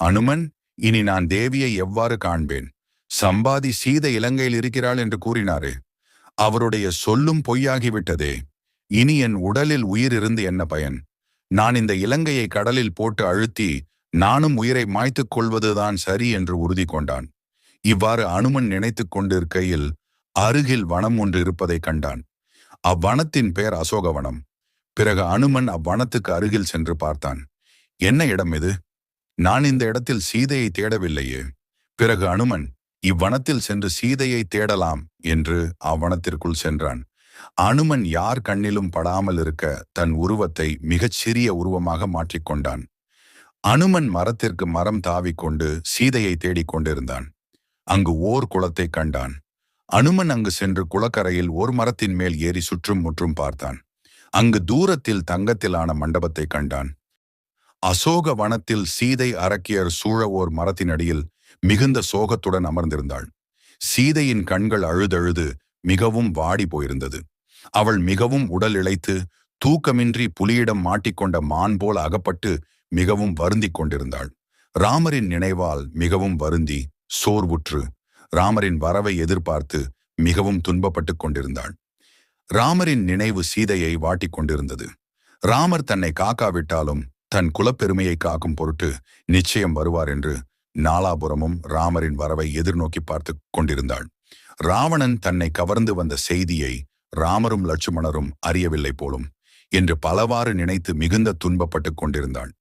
அனுமன் இனி நான் தேவியை எவ்வாறு காண்பேன்? சம்பாதி சீத இலங்கையில் இருக்கிறாள் என்று கூறினாரே. அவருடைய சொல்லும் பொய்யாகிவிட்டதே. இனி என் உடலில் உயிர் இருந்து என்ன பயன்? நான் இந்த இலங்கையை கடலில் போட்டு அழுத்தி நானும் உயிரை மாய்த்துக் கொள்வதுதான் சரி என்று உறுதி கொண்டான். இவ்வாறு அனுமன் நினைத்துக் கொண்டிருக்கையில் அருகில் வனம் ஒன்று இருப்பதைக் கண்டான். அவ்வனத்தின் பெயர் அசோகவனம். பிறகு அனுமன் அவ்வனத்துக்கு அருகில் சென்று பார்த்தான். என்ன இடம் இது? நான் இந்த இடத்தில் சீதையை தேடவில்லையே. பிறகு அனுமன் இவ்வனத்தில் சென்று சீதையை தேடலாம் என்று அவ்வனத்திற்குள் சென்றான். அனுமன் யார் கண்ணிலும் படாமல் இருக்க தன் உருவத்தை மிகச் சிறிய உருவமாக மாற்றிக்கொண்டான் அனுமன் மரத்திற்கு மரம் தாவிக்கொண்டு சீதையை தேடிக் கொண்டிருந்தான். அங்கு ஓர் குளத்தை கண்டான். அனுமன் அங்கு சென்று குளக்கரையில் ஒரு மரத்தின் மேல் ஏறி சுற்றும் முற்றும் பார்த்தான். அங்கு தூரத்தில் தங்கத்திலான மண்டபத்தை கண்டான். அசோக வனத்தில் சீதை அரக்கியர் சூழ ஓர் மரத்தினடியில் மிகுந்த சோகத்துடன் அமர்ந்திருந்தாள். சீதையின் கண்கள் அழுதழுது மிகவும் வாடி போயிருந்தது. அவள் மிகவும் உடல் இழைத்து தூக்கமின்றி புலியிடம் மாட்டிக்கொண்ட மான் போல் அகப்பட்டு மிகவும் வருந்திக் கொண்டிருந்தாள். ராமரின் நினைவால் மிகவும் வருந்தி சோர்வுற்று ராமரின் வரவை எதிர்பார்த்து மிகவும் துன்பப்பட்டுக் கொண்டிருந்தாள். ராமரின் நினைவு சீதையை வாட்டிக் கொண்டிருந்தது. ராமர் தன்னை காக்காவிட்டாலும் தன் குலப்பெருமையை காக்கும் பொருட்டு நிச்சயம் வருவார் என்று நாலாபுரமும் ராமரின் வரவை எதிர்நோக்கி பார்த்து கொண்டிருந்தாள். ராவணன் தன்னை கவர்ந்து வந்த செய்தியை ராமரும் லட்சுமணரும் அறியவில்லை போலும் என்று பலவாறு நினைத்து மிகுந்த துன்பப்பட்டுக் கொண்டிருந்தாள்.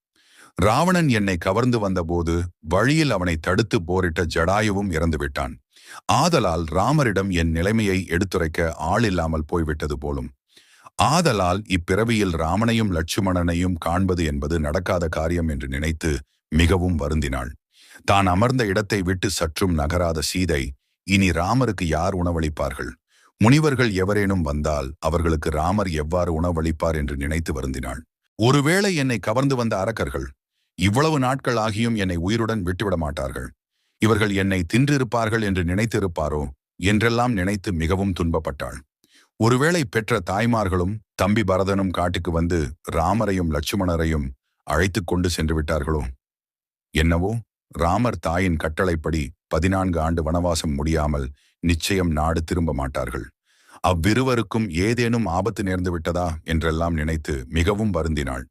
ராவணன் என்னை கவர்ந்து வந்தபோது வழியில் அவனை தடுத்து போரிட்ட ஜடாயுவும் இறந்துவிட்டான். ஆதலால் ராமரிடம் என் நிலைமையை எடுத்துரைக்க ஆள் இல்லாமல் போய்விட்டது போலும் ஆதலால் இப்பிறவியில் ராமனையும் லட்சுமணனையும் காண்பது என்பது நடக்காத காரியம் என்று நினைத்து மிகவும் வருந்தினாள். தான் அமர்ந்த இடத்தை விட்டு சற்றும் நகராத சீதை இனி ராமருக்கு யார் உணவளிப்பார்கள்? முனிவர்கள் எவரேனும் வந்தால் அவர்களுக்கு ராமர் எவ்வாறு உணவளிப்பார் என்று நினைத்து வருந்தினாள். ஒருவேளை என்னை கவர்ந்து வந்த அரக்கர்கள் இவ்வளவு நாட்கள் ஆகியும் என்னை உயிருடன் விட்டுவிட மாட்டார்கள். இவர்கள் என்னை தின்றிருப்பார்கள் என்று நினைத்திருப்பாரோ என்றெல்லாம் நினைத்து மிகவும் துன்பப்பட்டாள். ஒருவேளை பெற்ற தாய்மார்களும் தம்பி பரதனும் காட்டுக்கு வந்து ராமரையும் லட்சுமணரையும் அழைத்து கொண்டு சென்று விட்டார்களோ? என்னவோ ராமர் தாயின் கட்டளைப்படி பதினான்கு ஆண்டு வனவாசம் முடியாமல் நிச்சயம் நாடு திரும்ப மாட்டார்கள். அவ்விருவருக்கும் ஏதேனும் ஆபத்து நேர்ந்து விட்டதா? என்றெல்லாம் நினைத்து மிகவும் வருந்தினாள்.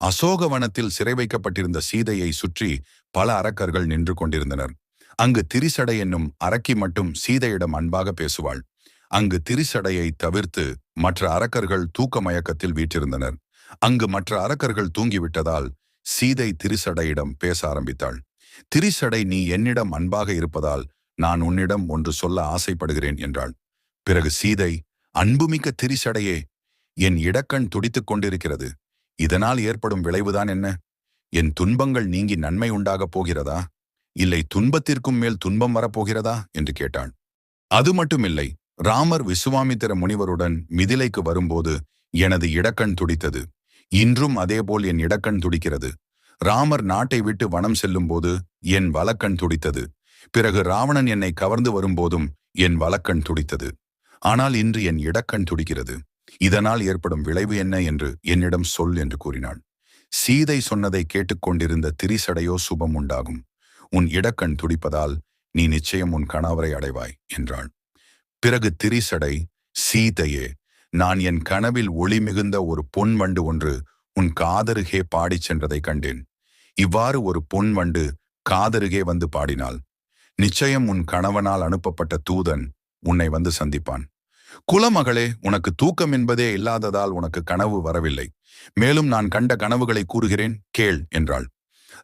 அசோகவனத்தில் சிறை வைக்கப்பட்டிருந்த சீதையை சுற்றி பல அரக்கர்கள் நின்று கொண்டிருந்தனர். அங்கு திரிசடை என்னும் அரக்கி மட்டும் சீதையிடம் அன்பாக பேசுவாள். அங்கு திரிசடையை தவிர்த்து மற்ற அரக்கர்கள் தூக்க மயக்கத்தில் வீற்றிருந்தனர். அங்கு மற்ற அரக்கர்கள் தூங்கிவிட்டதால் சீதை திரிசடையிடம் பேச ஆரம்பித்தாள். திரிசடை நீ என்னிடம் அன்பாக இருப்பதால் நான் உன்னிடம் ஒன்று சொல்ல ஆசைப்படுகிறேன் என்றாள். பிறகு சீதை அன்புமிக்க திரிசடையே என் இடக்கண் துடித்துக் கொண்டிருக்கிறது. இதனால் ஏற்படும் விளைவுதான் என்ன? என் துன்பங்கள் நீங்கி நன்மை உண்டாகப் போகிறதா? இல்லை துன்பத்திற்கும் மேல் துன்பம் வரப்போகிறதா என்று கேட்டாள். அது மட்டுமில்லை. ராமர் விசுவாமித்திர முனிவருடன் மிதிலைக்கு வரும்போது எனது இடக்கண் துடித்தது. இன்றும் அதேபோல் என் இடக்கண் துடிக்கிறது. ராமர் நாட்டை விட்டு வனம் செல்லும்போது என் வலக்கண் துடித்தது. பிறகு ராவணன் என்னை கவர்ந்து வரும்போதும் என் வலக்கண் துடித்தது. ஆனால் இன்று என் இடக்கண் துடிக்கிறது. இதனால் ஏற்படும் விளைவு என்ன என்று என்னிடம் சொல் என்று கூறினாள். சீதை சொன்னதை கேட்டுக்கொண்டிருந்த திரிசடையோ சுபம் உண்டாகும். உன் இடக்கண் துடிப்பதால் நீ நிச்சயம் உன் கணவரை அடைவாய் என்றாள். பிறகு திரிசடை சீதையே நான் என் கனவில் ஒளி மிகுந்த ஒரு பொன் வண்டு ஒன்று உன் காதருகே பாடிச் சென்றதை கண்டேன். இவ்வாறு ஒரு பொன் வண்டு காதருகே வந்து பாடினாள் நிச்சயம் உன் கணவனால் அனுப்பப்பட்ட தூதன் உன்னை வந்து சந்திப்பான். குலமகளே உனக்கு தூக்கம் என்பதே இல்லாததால் உனக்கு கனவு வரவில்லை. மேலும் நான் கண்ட கனவுகளை கூறுகிறேன் கேள் என்றாள்.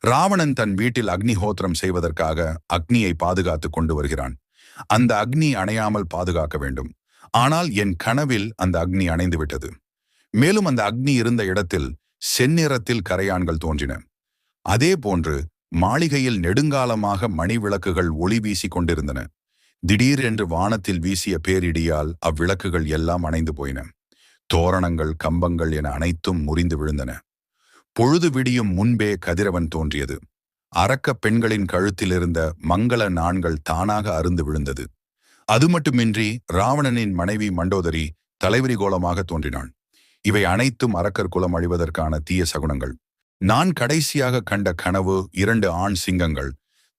ராவணன் தன் வீட்டில் அக்னிஹோத்திரம் செய்வதற்காக அக்னியை பாதுகாத்து கொண்டு வருகிறான். அந்த அக்னி அணையாமல் பாதுகாக்க வேண்டும். ஆனால் என் கனவில் அந்த அக்னி அணைந்து விட்டது. மேலும் அந்த அக்னி இருந்த இடத்தில் செந்நிறத்தில் கரையான்கள் தோன்றின. அதே போன்று மாளிகையில் நெடுங்காலமாக மணி விளக்குகள் ஒளி வீசிக் கொண்டிருந்தன. திடீரென்று வானத்தில் வீசிய பேரிடியால் அவ்விளக்குகள் எல்லாம் அணைந்து போயின. தோரணங்கள் கம்பங்கள் என அனைத்தும் முறிந்து விழுந்தன. பொழுது விடியும் முன்பே கதிரவன் தோன்றியது. அரக்க பெண்களின் கழுத்திலிருந்த மங்கள நாண்கள் தானாக அருந்து விழுந்தது. அது மட்டுமின்றி ராவணனின் மனைவி மண்டோதரி தலைவிரி கோலமாக தோன்றினாள். இவை அனைத்தும் அரக்கர் குலம் அழிவதற்கான தீய சகுனங்கள். நான் கடைசியாக கண்ட கனவு இரண்டு ஆண் சிங்கங்கள்.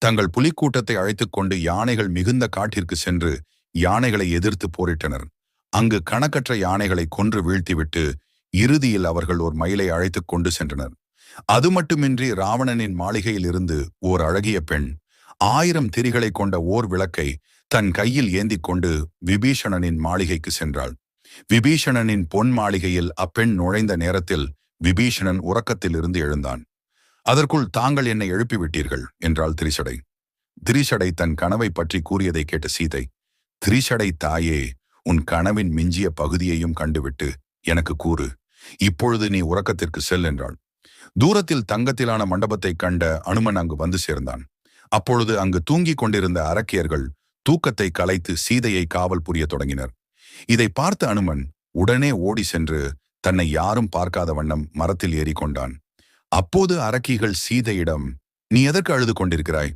தங்கள் புலிக்கூட்டத்தை அழைத்துக் கொண்டு யானைகள் மிகுந்த காட்டிற்கு சென்று யானைகளை எதிர்த்து போரிட்டனர். அங்கு கணக்கற்ற யானைகளை கொன்று வீழ்த்திவிட்டு இறுதியில் அவர்கள் ஒரு மயிலை அழைத்துக் கொண்டு சென்றனர். அது மட்டுமின்றி ராவணனின் மாளிகையில் இருந்து ஓர் அழகிய பெண் ஆயிரம் திரிகளை கொண்ட ஓர் விளக்கை தன் கையில் ஏந்திக் கொண்டு விபீஷணனின் மாளிகைக்கு சென்றாள். விபீஷணனின் பொன் மாளிகையில் அப்பெண் நுழைந்த நேரத்தில் விபீஷணன் உறக்கத்திலிருந்து எழுந்தான். அதற்குள் தாங்கள் என்னை எழுப்பிவிட்டீர்கள் என்றாள் திரிசடை திரிசடை தன் கனவை பற்றி கூறியதை கேட்ட சீதை திரிசடை தாயே உன் கனவின் மிஞ்சிய பகுதியையும் கண்டுவிட்டு எனக்கு கூறு இப்பொழுது நீ உறக்கத்திற்கு செல் என்றாள். தூரத்தில் தங்கத்திலான மண்டபத்தைக் கண்ட அனுமன் அங்கு வந்து சேர்ந்தான். அப்பொழுது அங்கு தூங்கிக் கொண்டிருந்த அரக்கியர்கள் தூக்கத்தை கலைத்து சீதையை காவல் புரிய தொடங்கினர். இதை பார்த்த அனுமன் உடனே ஓடி சென்று தன்னை யாரும் பார்க்காத வண்ணம் மரத்தில் ஏறிக்கொண்டான். அப்போது அரக்கிகள் சீதையிடம் நீ எதற்கு அழுது கொண்டிருக்கிறாய்?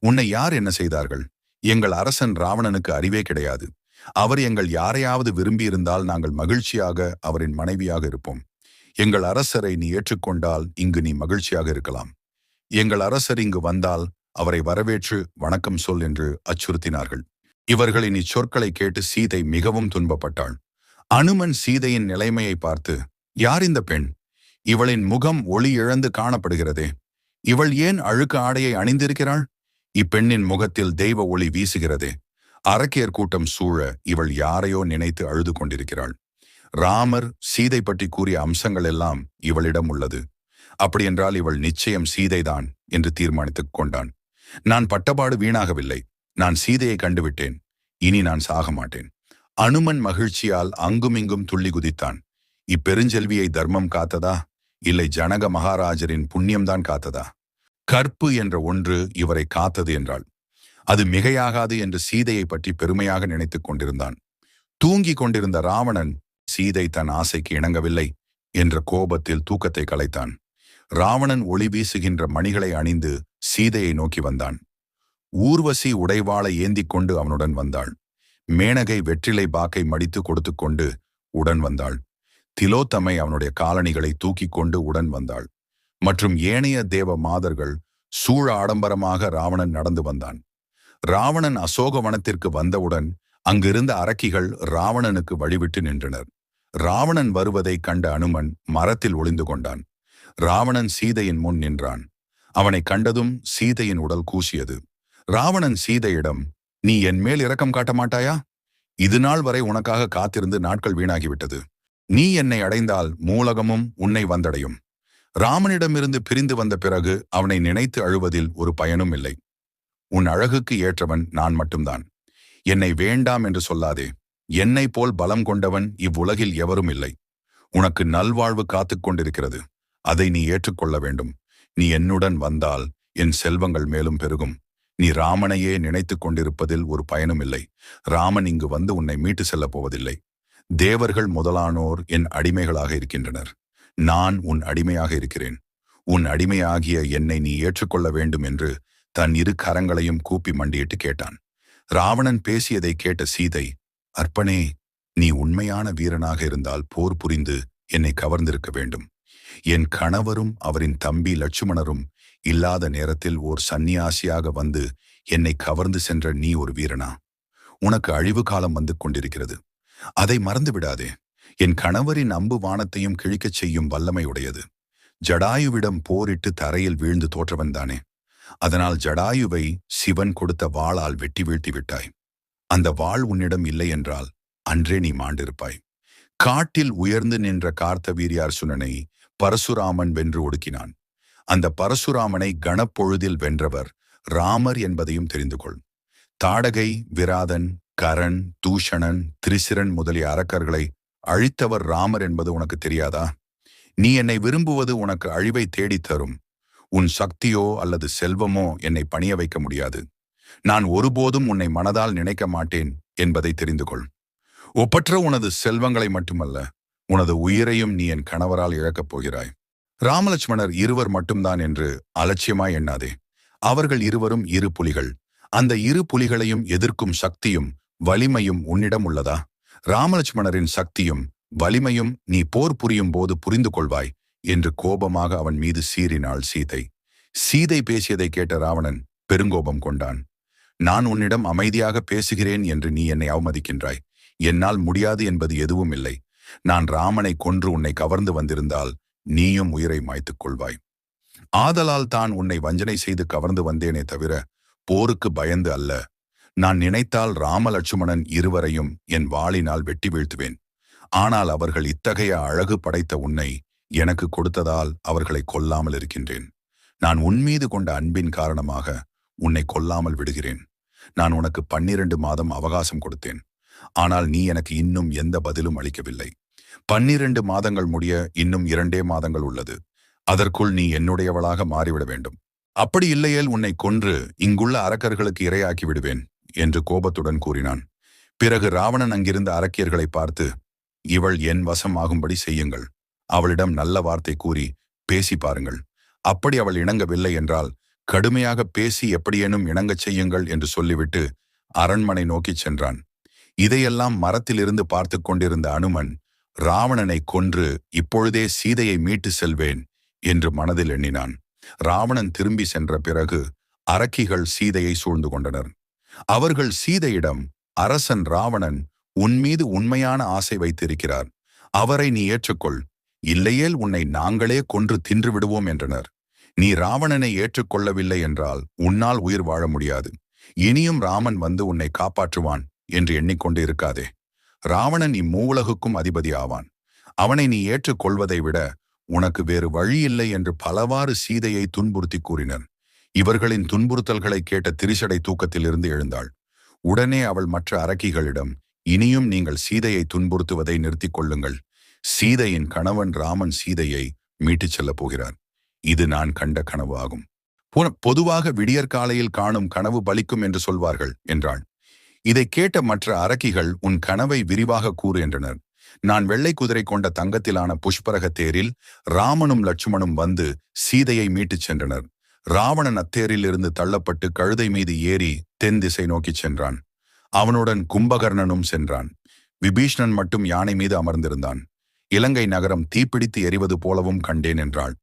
உன்னை யார் என்ன செய்தார்கள்? எங்கள் அரசன் ராவணனுக்கு அறிவே கிடையாது. அவர் எங்கள் யாரையாவது விரும்பியிருந்தால் நாங்கள் மகிழ்ச்சியாக அவரின் மனைவியாக இருப்போம். எங்கள் அரசரை நீ ஏற்றுக்கொண்டால் இங்கு நீ மகிழ்ச்சியாக இருக்கலாம். எங்கள் அரசர் இங்கு வந்தால் அவரை வரவேற்று வணக்கம் சொல் என்று அச்சுறுத்தினார்கள். இவர்களின் இச்சொற்களை கேட்டு சீதை மிகவும் துன்பப்பட்டாள். அனுமன் சீதையின் நிலைமையை பார்த்து யார் இந்த பெண்? இவளின் முகம் ஒளி இழந்து காணப்படுகிறதே. இவள் ஏன் அழுக்கு ஆடையை அணிந்திருக்கிறாள்? இப்பெண்ணின் முகத்தில் தெய்வ ஒளி வீசுகிறதே. அரக்கியர் கூட்டம் சூழ இவள் யாரையோ நினைத்து அழுது கொண்டிருக்கிறாள். ராமர் சீதை பற்றி கூறிய அம்சங்கள் எல்லாம் இவளிடம் உள்ளது. அப்படியென்றால் இவள் நிச்சயம் சீதைதான் என்று தீர்மானித்துக் கொண்டான். நான் பட்டபாடு வீணாகவில்லை. நான் சீதையை கண்டுவிட்டேன். இனி நான் சாக மாட்டேன். அனுமன் மகிழ்ச்சியால் அங்குமிங்கும் துள்ளி குதித்தான். இப்பெருஞ்செல்வியை தர்மம் காத்ததா? இல்லை ஜனக மகாராஜரின் புண்ணியம்தான் காத்ததா? கற்பு என்ற ஒன்று இவரை காத்தது என்றாள். அது மிகையாகாது என்று சீதையை பற்றி பெருமையாக நினைத்துக் கொண்டிருந்தான். தூங்கிக் கொண்டிருந்த ராவணன் சீதை தன் ஆசைக்கு இணங்கவில்லை என்ற கோபத்தில் தூக்கத்தை கலைத்தான். ராவணன் ஒளி வீசுகின்ற மணிகளை அணிந்து சீதையை நோக்கி வந்தான். ஊர்வசி உடைவாளை ஏந்திக் கொண்டு அவனுடன் வந்தாள். மேனகை வெற்றிலை பாக்கை மடித்து கொடுத்து கொண்டு உடன் வந்தாள். திலோத்தமை அவனுடைய காலணிகளை தூக்கிக் கொண்டு உடன் வந்தாள். மற்றும் ஏனைய தேவ மாதர்கள் சூழ ஆடம்பரமாக ராவணன் நடந்து வந்தான். ராவணன் அசோக வனத்திற்கு வந்தவுடன் அங்கிருந்த அரக்கிகள் ராவணனுக்கு வழிவிட்டு நின்றனர். ராவணன் வருவதைக் கண்ட அனுமன் மரத்தில் ஒளிந்து கொண்டான். ராவணன் சீதையின் முன் நின்றான். அவனை கண்டதும் சீதையின் உடல் கூசியது. ராவணன் சீதையிடம் நீ என் மேல் இரக்கம் காட்ட மாட்டாயா? இது நாள் வரை உனக்காக காத்திருந்து நாட்கள் வீணாகிவிட்டது. நீ என்னை அடைந்தால் மூலகமும் உன்னை வந்தடையும். ராமனிடமிருந்து பிரிந்து வந்த பிறகு அவனை நினைத்து அழுவதில் ஒரு பயனும் இல்லை. உன் அழகுக்கு ஏற்றவன் நான் மட்டும்தான். என்னை வேண்டாம் என்று சொல்லாதே. என்னை போல் பலம் கொண்டவன் இவ்வுலகில் எவரும் இல்லை. உனக்கு நல்வாழ்வு காத்துக் கொண்டிருக்கிறது. அதை நீ ஏற்றுக்கொள்ள வேண்டும். நீ என்னுடன் வந்தால் என் செல்வங்கள் மேலும் பெருகும். நீ ராமனையே நினைத்துக் கொண்டிருப்பதில் ஒரு பயனும் இல்லை. ராமன் இங்கு வந்து உன்னை மீட்டு செல்லப் போவதில்லை. தேவர்கள் முதலானோர் என் அடிமைகளாக இருக்கின்றனர். நான் உன் அடிமையாக இருக்கிறேன். உன் அடிமையாகிய என்னை நீ ஏற்றுக்கொள்ள வேண்டும் என்று தன் இரு கரங்களையும் கூப்பி மண்டியிட்டு கேட்டான். ராவணன் பேசியதை கேட்ட சீதை அர்ப்பனே நீ உண்மையான வீரனாக இருந்தால் போர் புரிந்து என்னை கவர்ந்திருக்க வேண்டும். என் கணவரும் அவரின் தம்பி லட்சுமணரும் இல்லாத நேரத்தில் ஓர் சந்நியாசியாக வந்து என்னை கவர்ந்து சென்ற நீ ஒரு வீரனா? உனக்கு அழிவு காலம் வந்து கொண்டிருக்கிறது. அதை மறந்து விடாதே. என் கணவரின் அம்பு வானத்தையும் கிழிக்கச் செய்யும் வல்லமை உடையது. ஜடாயுவிடம் போரிட்டு தரையில் வீழ்ந்து தோற்றவன்தானே அதனால் ஜடாயுவை சிவன் கொடுத்த வாளால் வெட்டி வீழ்த்தி விட்டாய். அந்த வாள் உன்னிடம் இல்லை என்றால் அன்றே நீ மாண்டிருப்பாய். காட்டில் உயர்ந்து நின்ற கார்த்தவீரியார் சுனனை பரசுராமன் வென்று ஒடுக்கினான். அந்த பரசுராமனை கணப்பொழுதில் வென்றவர் ராமர் என்பதையும் தெரிந்து கொள் தாடகை விராதன் கரண் தூஷணன் திரிசிரன் முதலிய அரக்கர்களை அழித்தவர் ராமர் என்பது உனக்கு தெரியாதா? நீ என்னை விரும்புவது உனக்கு அழிவை தேடித் தரும். உன் சக்தியோ அல்லது செல்வமோ என்னை பணிய வைக்க முடியாது. நான் ஒருபோதும் உன்னை மனதால் நினைக்க மாட்டேன் என்பதை தெரிந்து கொள் ஒப்பற்ற உனது செல்வங்களை மட்டுமல்ல உனது உயிரையும் நீ என் கணவரால் இழக்கப் போகிறாய். ராமலட்சுமணர் இருவர் மட்டும்தான் என்று அலட்சியமாய் எண்ணாதே. அவர்கள் இருவரும் இரு புலிகள். அந்த இரு புலிகளையும் எதிர்க்கும் சக்தியும் வலிமையும் உன்னிடம் உள்ளதா? ராமலட்சுமணரின் சக்தியும் வலிமையும் நீ போர் புரியும் போது புரிந்து கொள்வாய் என்று கோபமாக அவன் மீது சீறினாள் சீதை. சீதை பேசியதை கேட்ட ராவணன் பெருங்கோபம் கொண்டான். நான் உன்னிடம் அமைதியாக பேசுகிறேன் என்று நீ என்னை அவமதிக்கின்றாய். என்னால் முடியாது என்பது எதுவும் இல்லை. நான் ராமனை கொன்று உன்னை கவர்ந்து வந்திருந்தால் நீயும் உயிரை மாய்த்துக் கொள்வாய். ஆதலால் தான் உன்னை வஞ்சனை செய்து கவர்ந்து வந்தேனே தவிர போருக்கு பயந்து அல்ல. நான் நினைத்தால் ராமலட்சுமணன் இருவரையும் என் வாளினால் வெட்டி வீழ்த்துவேன். ஆனால் அவர்கள் இத்தகைய அழகு படைத்த உன்னை எனக்கு கொடுத்ததால் அவர்களை கொல்லாமல் இருக்கின்றேன். நான் உன்மீது கொண்ட அன்பின் காரணமாக உன்னை கொல்லாமல் விடுகிறேன். நான் உனக்கு பன்னிரண்டு மாதம் அவகாசம் கொடுத்தேன். ஆனால் நீ எனக்கு இன்னும் எந்த பதிலும் அளிக்கவில்லை. பன்னிரண்டு மாதங்கள் முடிய இன்னும் இரண்டே மாதங்கள் உள்ளது. அதற்குள் நீ என்னுடையவளாக மாறிவிட வேண்டும். அப்படி இல்லையேல் உன்னை கொன்று இங்குள்ள அரக்கர்களுக்கு இரையாக்கி விடுவேன் என்று கோபத்துடன் கூறினான். பிறகு ராவணன் அங்கிருந்த அரக்கியர்களை பார்த்து இவள் என் வசம் ஆகும்படி செய்யுங்கள். அவளிடம் நல்ல வார்த்தை கூறி பேசி பாருங்கள். அப்படி அவள் இணங்கவில்லை என்றால் கடுமையாக பேசி எப்படியேனும் இணங்கச் செய்யுங்கள் என்று சொல்லிவிட்டு அரண்மனை நோக்கிச் சென்றான். இதையெல்லாம் மரத்திலிருந்து பார்த்து கொண்டிருந்த அனுமன் ராவணனை கொன்று இப்பொழுதே சீதையை மீட்டு செல்வேன் என்று மனதில் எண்ணினான். ராவணன் திரும்பி சென்ற பிறகு அரக்கிகள் சீதையை சூழ்ந்து கொண்டனர். அவர்கள் சீதையிடம் அரசன் ராவணன் உன்மீது உண்மையான ஆசை வைத்திருக்கிறார். அவரை நீ ஏற்றுக்கொள். இல்லையேல் உன்னை நாங்களே கொன்று தின்று விடுவோம் என்றனர். நீ ராவணனை ஏற்றுக்கொள்ளவில்லை என்றால் உன்னால் உயிர் வாழ முடியாது. இனியும் ராமன் வந்து உன்னை காப்பாற்றுவான் என்று எண்ணிக்கொண்டு இருக்காதே. ராவணன் இம்மூவுலகுக்கும் அதிபதி ஆவான். அவனை நீ ஏற்றுக்கொள்வதை விட உனக்கு வேறு வழியில்லை என்று பலவாறு சீதையை துன்புறுத்தி கூறினர். இவர்களின் துன்புறுத்தல்களை கேட்ட திரிசடை தூக்கத்திலிருந்து எழுந்தாள். உடனே அவள் மற்ற அரக்கிகளிடம் இனியும் நீங்கள் சீதையை துன்புறுத்துவதை நிறுத்திக் கொள்ளுங்கள். சீதையின் கணவன் ராமன் சீதையை மீட்டுச் செல்லப் போகிறார். இது நான் கண்ட கனவு ஆகும் பொதுவாக விடியற்காலையில் காணும் கனவு பலிக்கும் என்று சொல்வார்கள் என்றாள். இதை கேட்ட மற்ற அரக்கிகள் உன் கனவை விரிவாக கூறு என்றனர். நான் வெள்ளை குதிரை கொண்ட தங்கத்திலான புஷ்பரக தேரில் ராமனும் லட்சுமணும் வந்து சீதையை மீட்டுச் சென்றனர். ராவணன் அத்தேரில் இருந்து தள்ளப்பட்டு கழுதை மீது ஏறி தென் திசை நோக்கிச் சென்றான். அவனுடன் கும்பகர்ணனும் சென்றான். விபீஷ்ணன் மட்டும் யானை மீது அமர்ந்திருந்தான். இலங்கை நகரம் தீப்பிடித்து எரிவது போலவும் கண்டேன் என்றாள்.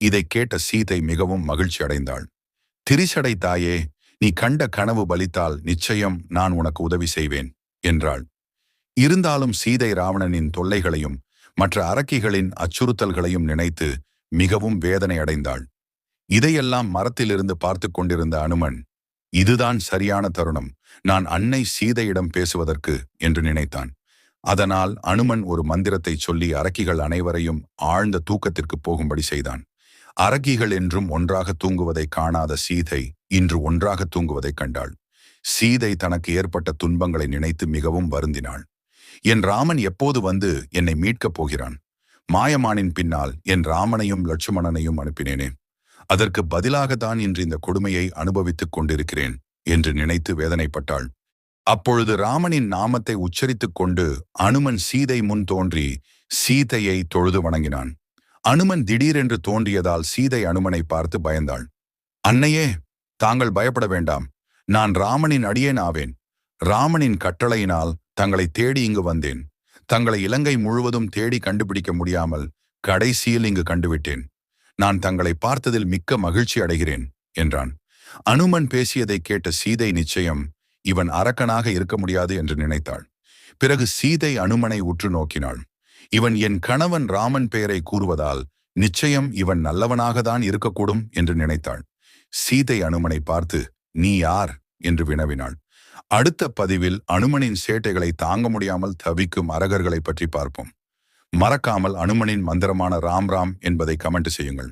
இதை கேட்ட சீதை மிகவும் மகிழ்ச்சி அடைந்தாள் திரிசடை தாயே நீ கண்ட கனவு பலித்தால் நிச்சயம் நான் உனக்கு உதவி செய்வேன் என்றாள். இருந்தாலும் சீதை ராவணனின் தொல்லைகளையும் மற்ற அரக்கிகளின் அச்சுறுத்தல்களையும் நினைத்து மிகவும் வேதனை அடைந்தாள் இதையெல்லாம் மரத்திலிருந்து பார்த்து கொண்டிருந்த அனுமன் இதுதான் சரியான தருணம். நான் அன்னை சீதையிடம் பேசுவதற்கு என்று நினைத்தான். அதனால் அனுமன் ஒரு மந்திரத்தை சொல்லி அரக்கிகள் அனைவரையும் ஆழ்ந்த தூக்கத்திற்கு போகும்படி செய்தான். அரக்கிகள் என்றும் ஒன்றாக தூங்குவதை காணாத சீதை இன்று ஒன்றாக தூங்குவதைக் கண்டாள். சீதை தனக்கு ஏற்பட்ட துன்பங்களை நினைத்து மிகவும் வருந்தினாள். என் ராமன் எப்போது வந்து என்னை மீட்கப் போகிறான்? மாயமானின் பின்னால் என் ராமனையும் லட்சுமணனையும் அனுப்பினேனே. அதற்கு பதிலாகத்தான் இன்று இந்த கொடுமையை அனுபவித்துக் கொண்டிருக்கிறேன் என்று நினைத்து வேதனைப்பட்டாள். அப்பொழுது ராமனின் நாமத்தை உச்சரித்துக் கொண்டு அனுமன் சீதை முன் தோன்றி சீதையை தொழுது வணங்கினான். அனுமன் திடீரென்று தோன்றியதால் சீதை அனுமனை பார்த்து பயந்தாள். அன்னையே தாங்கள் பயப்பட வேண்டாம். நான் ராமனின் அடியேன் ஆவேன். ராமனின் கட்டளையினால் தங்களை தேடி இங்கு வந்தேன். தங்களை இலங்கை முழுவதும் தேடி கண்டுபிடிக்க முடியாமல் கடைசியில் இங்கு கண்டுவிட்டேன். நான் தங்களை பார்த்ததில் மிக்க மகிழ்ச்சி அடைகிறேன் என்றான். அனுமன் பேசியதை கேட்ட சீதை நிச்சயம் இவன் அரக்கனாக இருக்க முடியாது என்று நினைத்தாள். பிறகு சீதை அனுமனை உற்று நோக்கினாள். இவன் என் கணவன் ராமன் பெயரை கூறுவதால் நிச்சயம் இவன் நல்லவனாகத்தான் இருக்கக்கூடும் என்று நினைத்தாள். சீதை அனுமனை பார்த்து நீ யார்? என்று வினவினாள். அடுத்த பதிவில் அனுமனின் சேட்டைகளை தாங்க முடியாமல் தவிக்கும் அரகர்களை பற்றி பார்ப்போம். மறக்காமல் அனுமனின் மந்திரமான ராம் ராம் என்பதை கமெண்ட் செய்யுங்கள்.